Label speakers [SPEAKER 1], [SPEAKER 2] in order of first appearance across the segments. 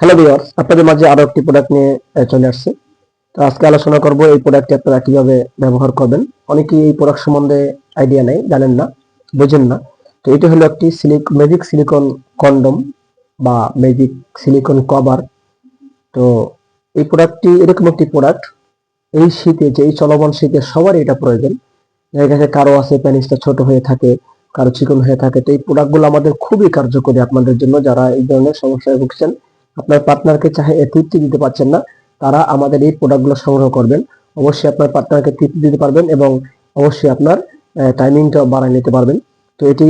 [SPEAKER 1] Hello viewers আপনাদের মাঝে আরও একটি প্রোডাক্ট নিয়ে চলে আসছে। তো আজকে আলোচনা করব এই প্রোডাক্টটি আপনারা কীভাবে ব্যবহার করবেন। অনেকেই এই প্রোডাক্ট সম্বন্ধে আইডিয়া নেই, জানেন না, বোঝেন না। তো এটা হলো একটি সিলিক ম্যাজিক সিলিকন কন্ডম বা ম্যাজিক সিলিকন কভার তো এই প্রোডাক্টটি এরকম একটি প্রোডাক্ট এই শীতে যে এই চলমান শীতে সবারই এটা প্রয়োজন। দেখা গেছে কারও আছে প্যানিসটা ছোট হয়ে থাকে, কারও চিকন হয়ে থাকে। তো এই প্রোডাক্টগুলো আমাদের খুবই কার্যকরী আপনাদের জন্য যারা এই ধরনের সমস্যায় ভুগছেন। আপনার পার্টনারকে চাহে তৃপ্তি দিতে পারছেন না, তারা আমাদের এই প্রোডাক্টগুলো সংগ্রহ করবেন। অবশ্যই আপনার পার্টনারকে তৃপ্তি দিতে পারবেন এবং অবশ্যই আপনার টাইমিংটাও বাড়ায় নিতে পারবেন। তো এটি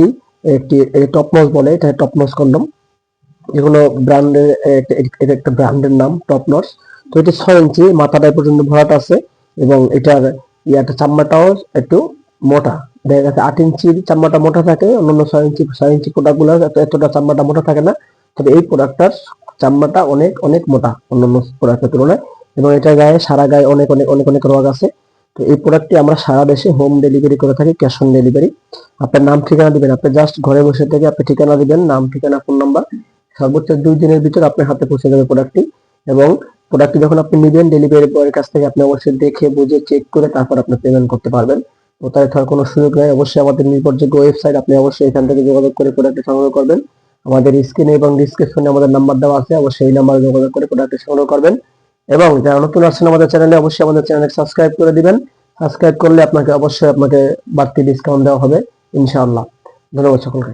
[SPEAKER 1] একটি টপনস বলে, এটা টপনস কন্ডম যেগুলো ব্র্যান্ডের এটা একটা ব্র্যান্ডের নাম টপনস তো এটি ছয় ইঞ্চি, মাথাটায় পর্যন্ত ভরাট আছে এবং এটার ইয়াটা চামড়াটাও একটু মোটা। দেখা গেছে আট ইঞ্চির চামড়াটা মোটা থাকে, অন্যান্য ছয় ইঞ্চি ছয় ইঞ্চি প্রোডাক্টগুলো এতটা চামড়াটা মোটা থাকে না। তবে এই প্রোডাক্টটার চামড়াটা অনেক অনেক মোটা অন্যান্য প্রোডাক্টের তুলনায় এবং এটা গায়ে, সারা গায়ে অনেক অনেক অনেক অনেক রোগ আছে। তো এই প্রোডাক্টটি আমরা সারা দেশে হোম ডেলিভারি করে থাকি ক্যাশ অন ডেলিভারি আপনার নাম, ঠিকানা দিবেন। আপনি জাস্ট ঘরে বসে থেকে আপনি ঠিকানা দিবেন, নাম, ঠিকানা ফোন নাম্বার সর্বোচ্চ দুই দিনের ভিতর আপনার হাতে পৌঁছে যাবে প্রোডাক্টটি এবং প্রোডাক্টটি যখন আপনি নেবেন ডেলিভারি বয়ের কাছ থেকে আপনি অবশ্যই দেখে, বুঝে চেক করে তারপর আপনি পেমেন্ট করতে পারবেন। কোথায় থাকার কোনো সুযোগ নেই। অবশ্যই আমাদের নির্ভরযোগ্য ওয়েবসাইট আপনি অবশ্যই এখান থেকে যোগাযোগ করে প্রোডাক্টটি সংগ্রহ করবেন। আমাদের স্ক্রিনে এবং ডিসক্রিপশনে আমাদের নাম্বার দেওয়া আছে, অবশ্যই এই নাম্বারে যোগাযোগ করে প্রোডাক্ট সংগ্রহ করবেন। এবং যারা নতুন আসছেন আমাদের চ্যানেলে অবশ্যই আমাদের চ্যানেলকে সাবস্ক্রাইব করে দিবেন। সাবস্ক্রাইব করলে আপনাকে অবশ্যই আপনাকে বাড়তি ডিসকাউন্ট দেওয়া হবে, ইনশাআল্লাহ। ধন্যবাদ সকলকে।